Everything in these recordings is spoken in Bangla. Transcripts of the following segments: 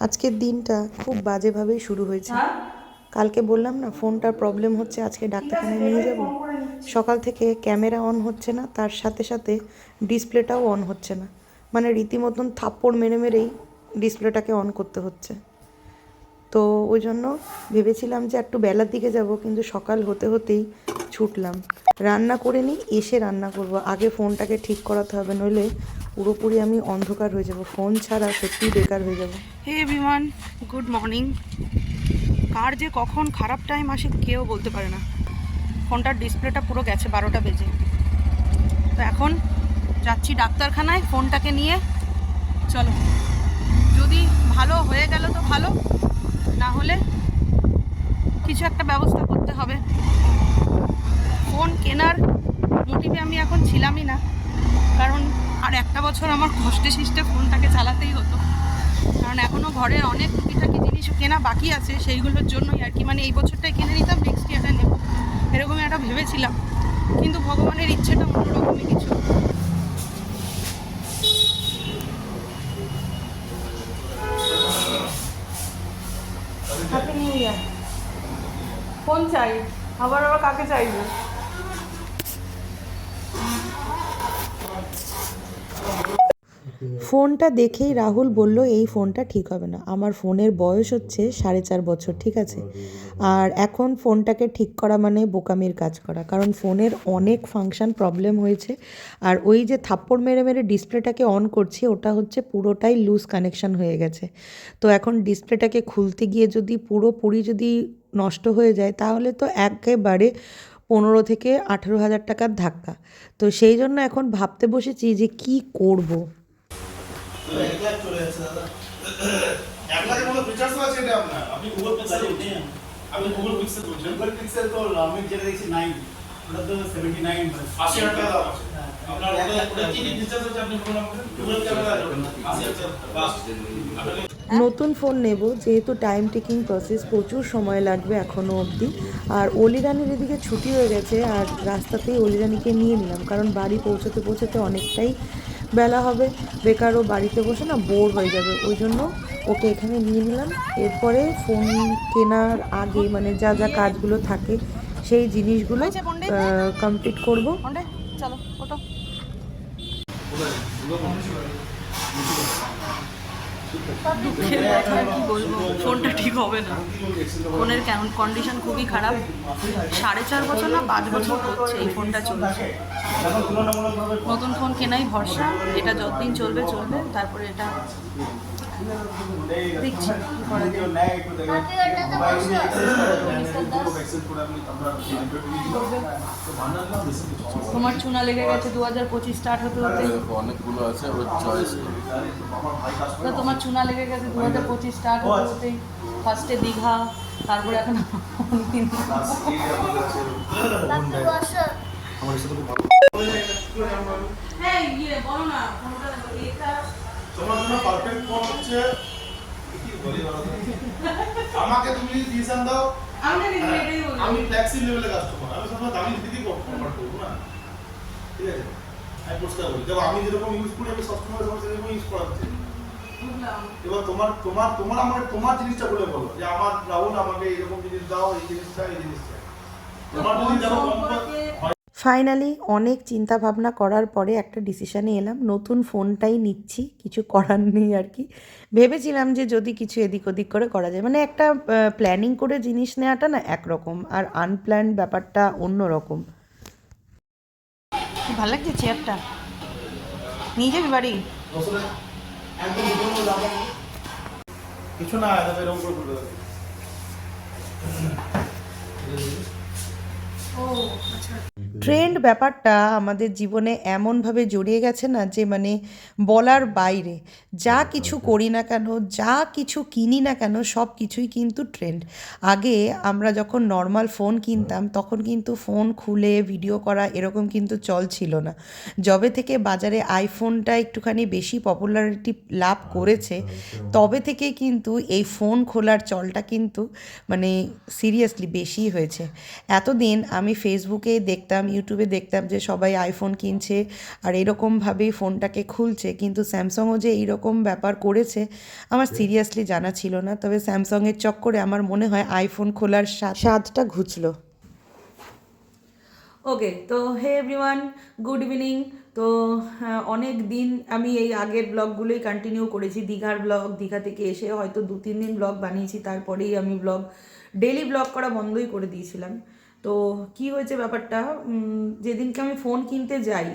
আজকের দিনটা খুব বাজেভাবেই শুরু হয়েছে। কালকে বললাম না ফোনটার প্রবলেম হচ্ছে আজকে ডাক্তারখানায় নিয়ে যাব। সকাল থেকে ক্যামেরা অন হচ্ছে না তার সাথে সাথে ডিসপ্লেটাও অন হচ্ছে না। মানে রীতিমতন থাপ্পড় মেরে মেরেই ডিসপ্লেটাকে অন করতে হচ্ছে। তো ওই জন্য ভেবেছিলাম যে একটু বেলার দিকে যাব, কিন্তু সকাল হতে হতেই ছুটলাম। রান্না করে নিই, এসে রান্না করব। আগে ফোনটাকে ঠিক করাতে হবে, নইলে পুরোপুরি আমি অন্ধকার হয়ে যাব। ফোন ছাড়া সত্যিই বেকার হয়ে যাব। হে বিমান গুড মর্নিং। কার যে কখন খারাপ টাইম আসে কেউ বলতে পারে না। ফোনটার ডিসপ্লেটা পুরো গেছে বারোটা বেজে। তো এখন যাচ্ছি ডাক্তারখানায়, ফোনটাকে নিয়ে। চলো। যদি ভালো হয়ে গেল তো ভালো। না হলে কিছু একটা ব্যবস্থা করতে হবে। ফোন কেনার মোটিভে আমি এখন ছিলামই না। কারণ আর একটা বছর আমার কষ্টে শিষ্টে ফোনটাকে চালাতেই হতো। কারণ এখনও ঘরের অনেক টুকিটাকি জিনিস কেনা বাকি আছে, সেইগুলোর জন্যই আর কি। মানে এই বছরটাই কিনে নিতাম নেক্সট ইয়ারটা নেব। এরকম একটা ভেবেছিলাম। কিন্তু ভগবানের ইচ্ছেটা অন্যরকমই কিছু। হ্যাপি নিউ ইয়ার ফোন চাই, আবার আবার কাকে চাইবে? ফোনটা দেখেই রাহুল বলল, এই ফোনটা ঠিক হবে না। আমার ফোনের বয়স হচ্ছে সাড়ে চার বছর, ঠিক আছে? আর এখন ফোনটাকে ঠিক করা মানে বোকামির কাজ করা। কারণ ফোনের অনেক ফাংশন প্রবলেম হয়েছে। আর ওই যে থাপ্পড় মেরে মেরে ডিসপ্লেটাকে অন করছি, ওটা হচ্ছে পুরোটাই লুজ কানেকশান হয়ে গেছে। তো এখন ডিসপ্লেটাকে খুলতে গিয়ে যদি পুরোপুরি যদি নষ্ট হয়ে যায়, তাহলে তো একেবারে পনেরো থেকে আঠেরো হাজার টাকার ধাক্কা। তো সেই জন্য এখন ভাবতে বসেছি যে কি করব। এক লাখ চলে যাচ্ছে দাদা এক লাখের মতো ফিচার্স আছে এটা আপনার আপনি গুগল পিক্সেল আপনি গুগল পিক্সেল বলছেন গুগল পিক্সেল তো আমি যেটা দেখছি নাইন ওটা তো সেভেন্টি নাইন আশি হাজার টাকা দাম আছে। আপনার ওটা কি কি ফিচার্স আছে আপনি বলুন আমাকে গুগল ক্যামেরা আশি হাজার বাস নতুন ফোন নেব যেহেতু টাইম টেকিং প্রসেস প্রচুর সময় লাগবে এখনও অবধি। আর অলিরানির এদিকে ছুটি হয়ে গেছে আর রাস্তাতেই অলিরানিকে নিয়ে নিলাম কারণ বাড়ি পৌঁছতে পৌঁছতে অনেকটাই বেলা হবে। বেকারও বাড়িতে বসে না বোর হয়ে যাবে ওই জন্য ওকে এখানে নিয়ে নিলাম। এরপরে ফোন কেনার আগে মানে যা যা কাজগুলো থাকে সেই জিনিসগুলো কমপ্লিট করব। চলো ওটো দুঃখের কথা কি বলব? ফোনটা ঠিক হবে না। ফোনের কেমন কন্ডিশন খুবই খারাপ। সাড়ে চার বছর না পাঁচ বছর হচ্ছে এই ফোনটা চলছে। নতুন ফোন কেনাই ভরসা। এটা যতদিন চলবে চলবে। তারপরে এটা দেখছি কি করা যায় তোমার চুনা লেগে গেছে দু হাজার পঁচিশ স্টার্ট হতে হতে। অনেকগুলো আছে ওর চয়েস তোমার চুনা লেগে গেছে দু হাজার পঁচিশ স্টার্ট হতে হতেই ফার্স্টে দীঘা তারপরে এখন আমার সাথে খুব ভালো হ্যাঁ ইয়ে বলো না ফোনটা এটা তোমার জন্য পারফেক্ট ফোন হচ্ছে। কি বলি বলো তো? আমাকে তুমি ডিসিশন দাও আমি বলি আমি লেভেলের কাস্টমার আমি সবসময় দামি দিদি কনভার্ট করব না? ঠিক আছে? আমি পরিষ্কার বলি দেখো আমি যেরকম ইউজ করি আমি সবসময় সেরকম ইউজ করাচ্ছি। এবার তোমার তোমার তোমার আমার তোমার জিনিসটা বলে বলো যে আমার রাহুল আমাকে এরকম জিনিস দাও এই জিনিসটা এই জিনিসটা। তোমার যদি দেখো ফাইনালি অনেক চিন্তা ভাবনা করার পরে একটা ডিসিশানে এলাম। নতুন ফোনটাই নিচ্ছি কিছু করার নেই আর কি। ভেবেছিলাম যে যদি কিছু এদিক ওদিক করে করা যায়। মানে একটা প্ল্যানিং করে জিনিস নেওয়াটা না একরকম আর আনপ্ল্যান ব্যাপারটা অন্য রকম ভালো লাগছে চেয়ারটা নিয়ে যাবি বাড়ি? কিছু না ও আচ্ছা। ট্রেন্ড ব্যাপারটা আমাদের জীবনে এমনভাবে জড়িয়ে গেছে না যে মানে বলার বাইরে যা কিছু করি না কেন যা কিছু কিনি না কেন সব কিছুই কিন্তু ট্রেন্ড। আগে আমরা যখন নর্মাল ফোন কিনতাম তখন কিন্তু ফোন খুলে ভিডিও করা এরকম কিন্তু চল ছিল না। যবে থেকে বাজারে আইফোনটা একটুখানি বেশি পপুলারিটি লাভ করেছে তবে থেকে কিন্তু এই ফোন খোলার চলটা কিন্তু মানে সিরিয়াসলি বেশি হয়েছে। এতদিন আমি ফেসবুকে দেখতাম ইউটিউবে দেখতাম যে সবাই আইফোন কিনছে আর এরকমভাবেই ফোনটাকে খুলছে। কিন্তু স্যামসংও যে এইরকম ব্যাপার করেছে আমার সিরিয়াসলি জানা ছিল না। তবে স্যামসংয়ের চক্করে আমার মনে হয় আইফোন খোলার স্বাদ- স্বাদটা ঘুচলো। ওকে তো হে এভরিওয়ান গুড ইভিনিং তো হ্যাঁ, অনেক দিন আমি এই আগের ব্লগগুলোই কন্টিনিউ করেছি। দীঘার ব্লগ দীঘা থেকে এসে হয়তো দু তিন দিন ব্লগ বানিয়েছি তারপরেই আমি ব্লগ ডেলি ব্লগ করা বন্ধই করে দিয়েছিলাম। তো কি হয়েছে ব্যাপারটা? যেদিনকে আমি ফোন কিনতে যাই,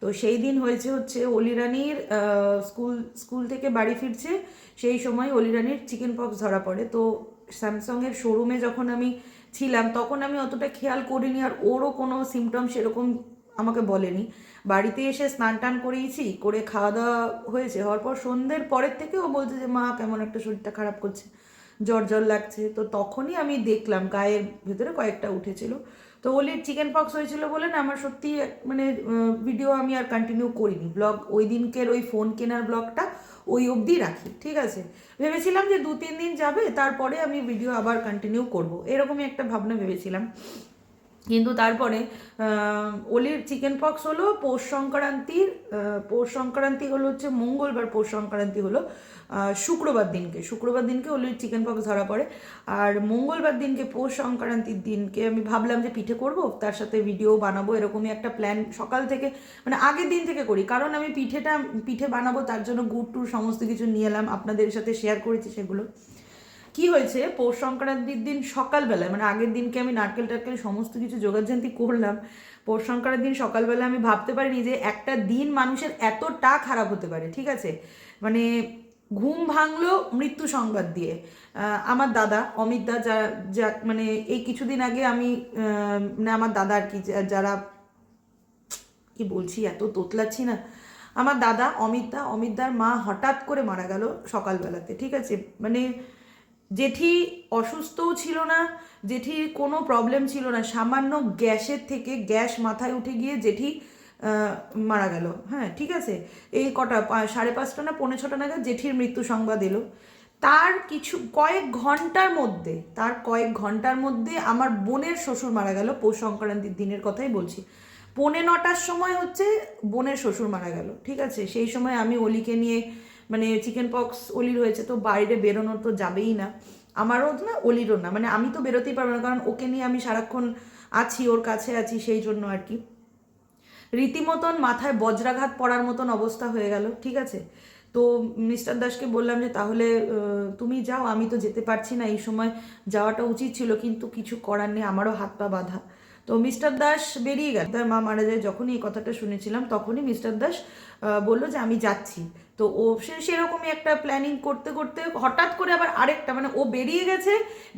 তো সেই দিন হয়েছে হচ্ছে অলিরানির স্কুল স্কুল থেকে বাড়ি ফিরছে, সেই সময় অলিরানির চিকেন পক্স ধরা পড়ে। তো স্যামসংয়ের শোরুমে যখন আমি ছিলাম, তখন আমি অতটা খেয়াল করিনি আর ওরও কোনো সিমটম সেরকম আমাকে বলেনি। বাড়িতে এসে স্নান টান করিয়েছি, করে খাওয়া দাওয়া হয়েছে, হওয়ার পর সন্ধ্যের পরের থেকে ও বলছে যে, মা, কেমন একটা শরীরটা খারাপ করছে। জ্বর জ্বর লাগছে। তো তখনই আমি দেখলাম গায়ের ভেতরে কয়েকটা উঠেছিল। তো ওলির চিকেন পক্স হয়েছিল বলে না, আমার সত্যি মানে ভিডিও আমি আর কন্টিনিউ করিনি। ব্লগ ওই দিনকের ওই ফোন কেনার ব্লগটা ওই অবধি রাখি, ঠিক আছে? ভেবেছিলাম যে দু তিন দিন যাবে, তারপরে আমি ভিডিও আবার কন্টিনিউ করব। এরকমই একটা ভাবনা ভেবেছিলাম। কিন্তু তারপরে ওলির চিকেন পক্স হলো, পৌষ সংক্রান্তির পৌষ সংক্রান্তি হলো হচ্ছে মঙ্গলবার, পৌষ সংক্রান্তি হলো শুক্রবার দিনকে। শুক্রবার দিনকে ওলির চিকেন পক্স ধরা পড়ে। আর মঙ্গলবার দিনকে, পৌষ সংক্রান্তির দিনকে আমি ভাবলাম যে পিঠে করব, তার সাথে ভিডিও বানাবো, এরকমই একটা প্ল্যান সকাল থেকে মানে আগের দিন থেকে করি। কারণ আমি পিঠেটা, পিঠে বানাবো, তার জন্য গুড় টুর সমস্ত কিছু নিয়ে এলাম, আপনাদের সাথে শেয়ার করেছি সেগুলো। কি হয়েছে? পৌষ সংক্রান্তির দিন সকালবেলায় মানে আগের দিনকে আমি নারকেল টারকেল সমস্ত কিছু যোগাযান্তি করলাম। পৌষ সংক্রান্তির দিন সকালবেলা আমি ভাবতে পারিনি যে একটা দিন মানুষের এতটা খারাপ হতে পারে, ঠিক আছে? মানে ঘুম ভাঙলো মৃত্যু সংবাদ দিয়ে। আমার দাদা অমিত দা যা যা মানে এই কিছুদিন আগে আমি মানে আমার দাদা আর কি যারা কি বলছি, এত তোতলাচ্ছি না। আমার দাদা অমিত দা, অমিত দার মা হঠাৎ করে মারা গেল সকালবেলাতে, ঠিক আছে? মানে জেঠি অসুস্থও ছিল না, জেঠির কোনো প্রবলেম ছিল না। সামান্য গ্যাসের থেকে গ্যাস মাথায় উঠে গিয়ে জেঠি মারা গেল। হ্যাঁ ঠিক আছে? এই কটা সাড়ে পাঁচটা না পৌনে ছটা নাগাদ জেঠির মৃত্যু সংবাদ এলো। তার কিছু, কয়েক ঘণ্টার মধ্যে, তার কয়েক ঘণ্টার মধ্যে আমার বোনের শ্বশুর মারা গেল। পৌষ সংক্রান্তির দিনের কথাই বলছি। পৌনে নটার সময় হচ্ছে বোনের শ্বশুর মারা গেল। ঠিক আছে? সেই সময় আমি অলিকে নিয়ে মানে চিকেন পক্স অলির হয়েছে তো বাইরে বেরোনো তো যাবেই না। আমারও না অলিরও না মানে আমি তো বেরোতেই পারব না, কারণ ওকে নিয়ে আমি সারাক্ষণ আছি, ওর কাছে আছি, সেই জন্য আর কি। রীতিমতন মাথায় বজ্রাঘাত পড়ার মতন অবস্থা হয়ে গেল, ঠিক আছে? তো মিস্টার দাসকে বললাম যে, তাহলে তুমি যাও, আমি তো যেতে পারছি না। এই সময় যাওয়াটা উচিত ছিল, কিন্তু কিছু করার নেই, আমারও হাত পা বাঁধা। তো মিস্টার দাস বেরিয়ে গেল। তার মা মারা যায় যখনই এই কথাটা শুনেছিলাম, তখনই মিস্টার দাস বলল যে আমি যাচ্ছি। তো ও সে সেরকমই একটা প্ল্যানিং করতে করতে হঠাৎ করে আবার আরেকটা মানে ও বেরিয়ে গেছে,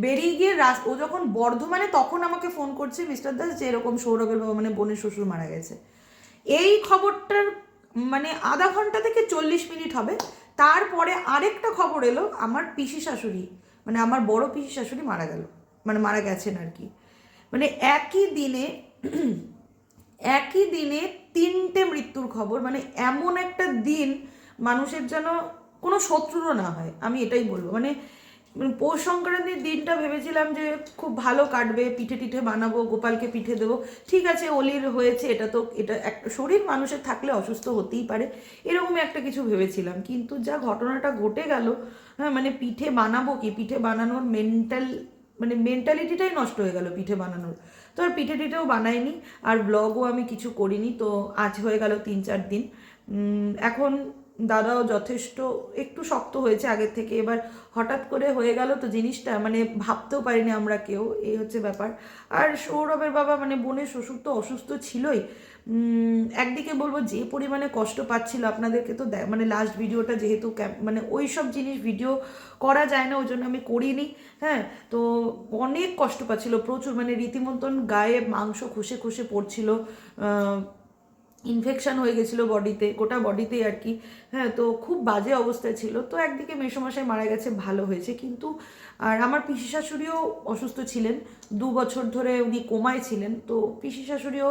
বেরিয়ে গিয়ে রাস, ও যখন বর্ধমানে তখন আমাকে ফোন করছে মিস্টার দাস যে এরকম সৌরভের বাবা মানে বোনের শ্বশুর মারা গেছে। এই খবরটার মানে আধা ঘণ্টা থেকে চল্লিশ মিনিট হবে। তারপরে আরেকটা খবর এলো, আমার পিসি শাশুড়ি মানে আমার বড় পিসি শাশুড়ি মারা গেল মানে মারা গেছেন আর কি। মানে একই দিনে একই দিনে তিনটে মৃত্যুর খবর মানে এমন একটা দিন মানুষের যেন কোনো শত্রুরও না হয়, আমি এটাই বলব। মানে পৌষ সংক্রান্তির দিনটা ভেবেছিলাম যে খুব ভালো কাটবে, পিঠে টিঠে বানাবো, গোপালকে পিঠে দেবো। ঠিক আছে, অলির হয়েছে, এটা তো, এটা একটা শরীর মানুষের থাকলে অসুস্থ হতেই পারে, এরকমই একটা কিছু ভেবেছিলাম। কিন্তু যা ঘটনাটা ঘটে গেল হ্যাঁ মানে পিঠে বানাবো কি? পিঠে বানানোর মেন্টাল মানে মেন্টালিটিটাই নষ্ট হয়ে গেল পিঠে বানানোর। তো আর পিঠে টিঠেও বানাইনি, আর ব্লগও আমি কিছু করিনি, তো আজ হয়ে গেল তিন চার দিন। এখন দাদাও যথেষ্ট একটু শক্ত হয়েছে আগের থেকে। এবার হঠাৎ করে হয়ে গেল তো জিনিসটা মানে ভাবতেও পারিনি আমরা কেউ, এই হচ্ছে ব্যাপার। আর সৌরভের বাবা মানে বোনের শ্বশুর তো অসুস্থ ছিলই। একদিকে বলব যে পরিমাণে কষ্ট পাচ্ছিল আপনাদেরকে তো মানে লাস্ট ভিডিওটা যেহেতু মানে ওই সব জিনিস ভিডিও করা যায় না ওই জন্য আমি করিনি হ্যাঁ? তো অনেক কষ্ট পাচ্ছিল, প্রচুর মানে রীতিমতন গায়ে মাংস খসে খুশে পড়ছিল ইনফেকশন হয়ে গেছিল বডিতে গোটা বডিতেই আর কি। হ্যাঁ তো খুব বাজে অবস্থায় ছিল। তো একদিকে মেসোমশাই মারা গেছে ভালো হয়েছে। কিন্তু আর আমার পিসি শাশুড়িও অসুস্থ ছিলেন দু বছর ধরে উনি কোমায় ছিলেন। তো পিসি শাশুড়িও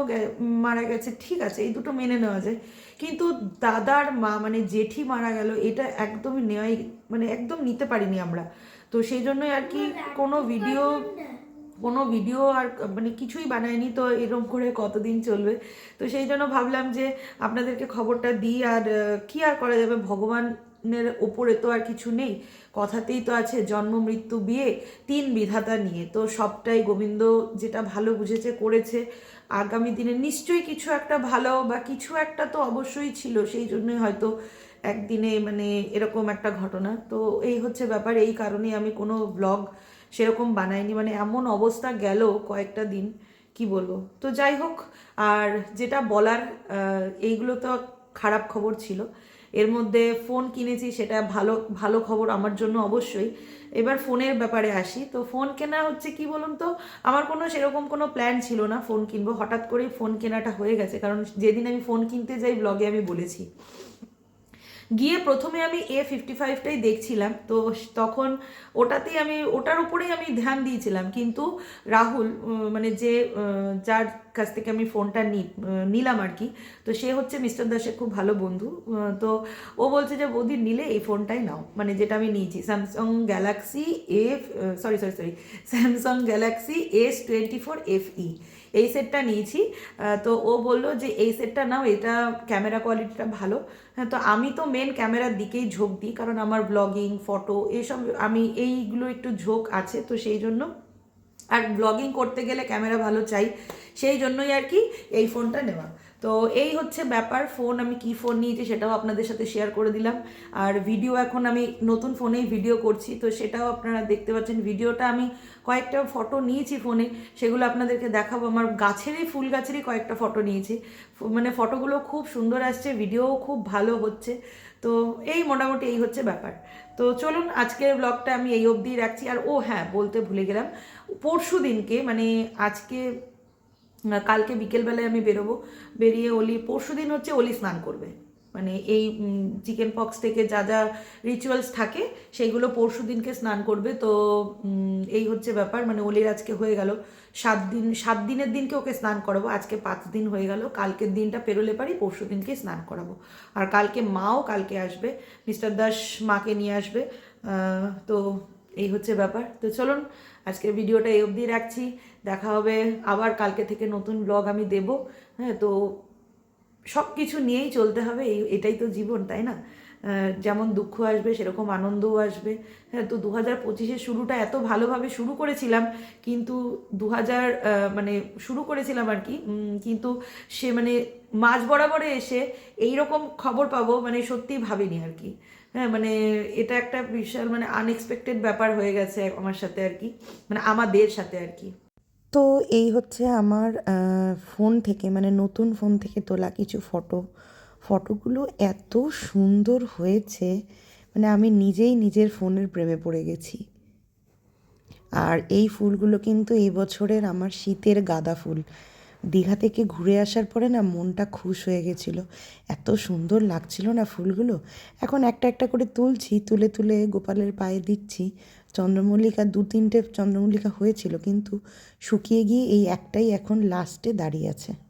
মারা গেছে ঠিক আছে এই দুটো মেনে নেওয়া যায়। কিন্তু দাদার মা মানে জেঠি মারা গেল এটা একদমই নেওয়াই মানে একদম নিতে পারিনি আমরা। তো সেই জন্যই আর কি কোনো ভিডিও কোনো ভিডিও আর মানে কিছুই বানায়নি, তো এরকম করে কতদিন চলবে? তো সেই জন্য ভাবলাম যে আপনাদেরকে খবরটা দিই, আর কি আর করা যাবে? ভগবানের ওপরে তো আর কিছু নেই। কথাতেই তো আছে, জন্ম, মৃত্যু, বিয়ে, তিন বিধাতা নিয়ে। তো সবটাই গোবিন্দ যেটা ভালো বুঝেছে, করেছে। আগামী দিনে নিশ্চয়ই কিছু একটা ভালো, বা কিছু একটা তো অবশ্যই ছিল, সেই জন্যই হয়তো একদিনে মানে এরকম একটা ঘটনা। তো এই হচ্ছে ব্যাপার, এই কারণে আমি কোনো ব্লগ সেরকম বানায়নি মানে এমন অবস্থা গেল কয়েকটা দিন, কি বলব? তো যাই হোক, আর যেটা বলার এইগুলো তো খারাপ খবর ছিল। এর মধ্যে ফোন কিনেছি, সেটা ভালো ভালো খবর আমার জন্য অবশ্যই। এবার ফোনের ব্যাপারে আসি। তো ফোন কেনা হচ্ছে কি বলুন তো? আমার কোনো সেরকম কোনো প্ল্যান ছিল না ফোন কিনবো। হঠাৎ করেই ফোন কেনাটা হয়ে গেছে। কারণ যেদিন আমি ফোন কিনতে যাই ব্লগে আমি বলেছি। গিয়ে প্রথমে আমি এ ফিফটি ফাইভটাই দেখছিলাম। তো তখন ওটাতেই আমি, ওটার উপরেই আমি ধ্যান দিয়েছিলাম। কিন্তু রাহুল মানে যে যার কাছ থেকে আমি ফোনটা নি নিলাম আর কি, তো সে হচ্ছে মিস্টার দাসের খুব ভালো বন্ধু। তো ও বলছে যে, বৌদি, নিলে এই ফোনটাই নাও। মানে যেটা আমি নিয়েছি Samsung Galaxy A sorry sorry sorry Samsung Galaxy S twenty four F E এই সেটটা নিয়েছি। তো ও বলল যে, এই সেটটা নাও, এটা ক্যামেরা কোয়ালিটিটা ভালো। হ্যাঁ তো আমি তো মেন ক্যামেরার দিকেই ঝোঁক দিই, কারণ আমার ব্লগিং ফটো এইসব আমি এইগুলো একটু ঝোঁক আছে, তো সেই জন্য। আর ব্লগিং করতে গেলে ক্যামেরা ভালো চাই, সেই জন্যই আর কি এই ফোনটা নেওয়া। তো এই হচ্ছে ব্যাপার, ফোন আমি কি ফোন নিয়েছি সেটাও আপনাদের সাথে শেয়ার করে দিলাম। আর ভিডিও এখন আমি নতুন ফোনেই ভিডিও করছি, তো সেটাও আপনারা দেখতে পাচ্ছেন। ভিডিওটা আমি কয়েকটা ফটো নিয়েছি ফোনে, সেগুলো আপনাদেরকে দেখাবো। আমার গাছেরই, ফুল গাছেরই কয়েকটা ফটো নিয়েছি। মানে ফটোগুলো খুব সুন্দর আসছে ভিডিওও খুব ভালো হচ্ছে। তো এই মোটামুটি এই হচ্ছে ব্যাপার। তো চলুন, আজকের ব্লগটা আমি এই অবধি রাখছি। আর ও হ্যাঁ বলতে ভুলে গেলাম। পরশু দিনকে মানে আজকে কালকে বিকেলবেলায় আমি বেরোবো। বেরিয়ে অলি পরশু দিন হচ্ছে অলি স্নান করবে। মানে এই চিকেন পক্স থেকে যা যা রিচুয়ালস থাকে, সেইগুলো পরশু দিনকে স্নান করবে। তো এই হচ্ছে ব্যাপার। মানে অলির আজকে হয়ে গেল সাত দিন, সাত দিনের দিনকে ওকে স্নান করাবো। আজকে পাঁচ দিন হয়ে গেল। কালকের দিনটা পেরোলে পারি পরশু দিনকে স্নান করাবো। আর কালকে মাও কালকে আসবে। মিস্টার দাস মাকে নিয়ে আসবে। তো এই হচ্ছে ব্যাপার। তো চলুন, আজকের ভিডিওটা এই অবধি রাখছি। দেখা হবে আবার কালকে থেকে নতুন ব্লগ আমি দেব। হ্যাঁ তো সব কিছু নিয়েই চলতে হবে। এই, এটাই তো জীবন, তাই না? যেমন দুঃখ আসবে, সেরকম আনন্দও আসবে। হ্যাঁ তো দু হাজার পঁচিশের শুরুটা এত ভালোভাবে শুরু করেছিলাম, কিন্তু দু হাজার মানে শুরু করেছিলাম আর কি। কিন্তু সে মানে মাঝ বরাবরে এসে এই রকম খবর পাবো মানে সত্যিই ভাবিনি আর কি। হ্যাঁ মানে এটা একটা বিশাল মানে আনএক্সপেক্টেড ব্যাপার হয়ে গেছে আমার সাথে আর কি মানে আমাদের সাথে আর কি। তো এই হচ্ছে আমার ফোন থেকে মানে নতুন ফোন থেকে তোলা কিছু ফটো ফটোগুলো এত সুন্দর হয়েছে মানে আমি নিজেই নিজের ফোনের প্রেমে পড়ে গেছি। আর এই ফুলগুলো কিন্তু এই বছরের আমার শীতের গাঁদা ফুল। দীঘা থেকে ঘুরে আসার পরে না মনটা খুশ হয়ে গেছিল। এত সুন্দর লাগছিল না ফুলগুলো। এখন একটা একটা করে তুলছি, তুলে তুলে গোপালের পায়ে দিচ্ছি। চন্দ্রমল্লিকা, দু তিনটে চন্দ্রমল্লিকা হয়েছিল, কিন্তু শুকিয়ে গিয়ে এই একটাই এখন লাস্টে দাঁড়িয়ে আছে।